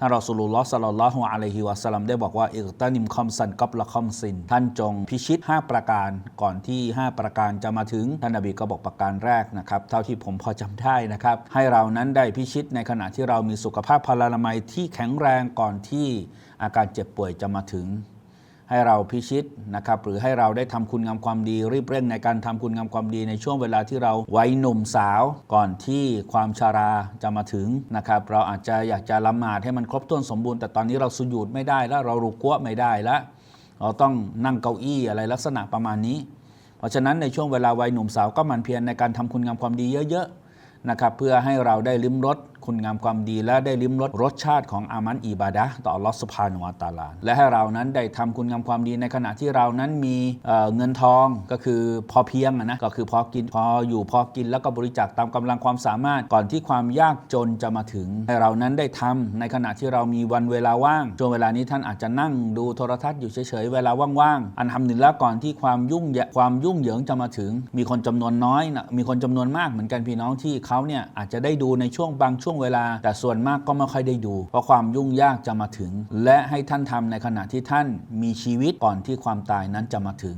ท่านรอสูลุลลอฮ์สัลลัลลอฮุอะลัยฮิวะสัลลัมได้บอกว่าอิกตานิมคอมซันกับละคอมซิน ท่านจงพิชิต 5 ประการก่อนที่ 5 ประการจะมาถึง ท่านนบีก็บอกประการแรกนะครับ เท่าที่ผมพอจำได้นะครับ ให้เรานั้นได้พิชิตในขณะที่เรามีสุขภาพพลานามัยที่แข็งแรงก่อนที่อาการเจ็บป่วยจะมาถึง ให้เราพิชิตนะครับหรือให้เราได้ทำคุณงามความดีรีบเร่งในการทำคุณงามความดีในช่วงเวลาที่เราวัยหนุ่มสาวก่อนที่ความชาราจะมาถึงนะครับเราอาจจะอยากจะละหมาดให้มันครบถ้วนสมบูรณ์แต่ตอนนี้เราสุญูดไม่ได้แล้วเรารุกัวไม่ได้แล้วเราต้องนั่งเก้าอี้อะไรลักษณะประมาณนี้ เพราะฉะนั้นในช่วงเวลาวัยหนุ่มสาวก็มันเพียรในการทำคุณงามความดีเยอะๆนะครับเพื่อให้เราได้ลิ้มรส คุณงามความดีและได้ลิ้มรสรสชาติของอามันอิบาดะต่อลอสุบฮานุวตาลา และให้เรานั้นได้ทำคุณงามความดีในขณะที่เรานั้นมีเเงินทองก็คือพอเพียงนะก็คือพอกินพออยู่พอกินแล้วก็บริจาคตามกำลังความสามารถก่อนที่ความยากจนจะมาถึง ให้เรานั้นได้ทำในขณะที่เรามีวันเวลาว่างช่วงเวลานี้ท่านอาจจะนั่งดูโทรทัศน์อยู่เฉยๆเวลาว่างๆอันทำหนึ่งแล้วก่อนที่ความยุ่งยความยุ่งเหยิงจะมาถึง มีคนจำนวนน้อยนะมีคนจำนวนมากเหมือนกันพี่น้องที่เขาเนี่ยอาจจะได้ดูในช่วงบางช่วงเวลา แต่ส่วนมากก็ไม่ค่อยได้ดู เพราะความยุ่งยากจะมาถึง และให้ท่านทำในขณะที่ท่านมีชีวิตก่อนที่ความตายนั้นจะมาถึง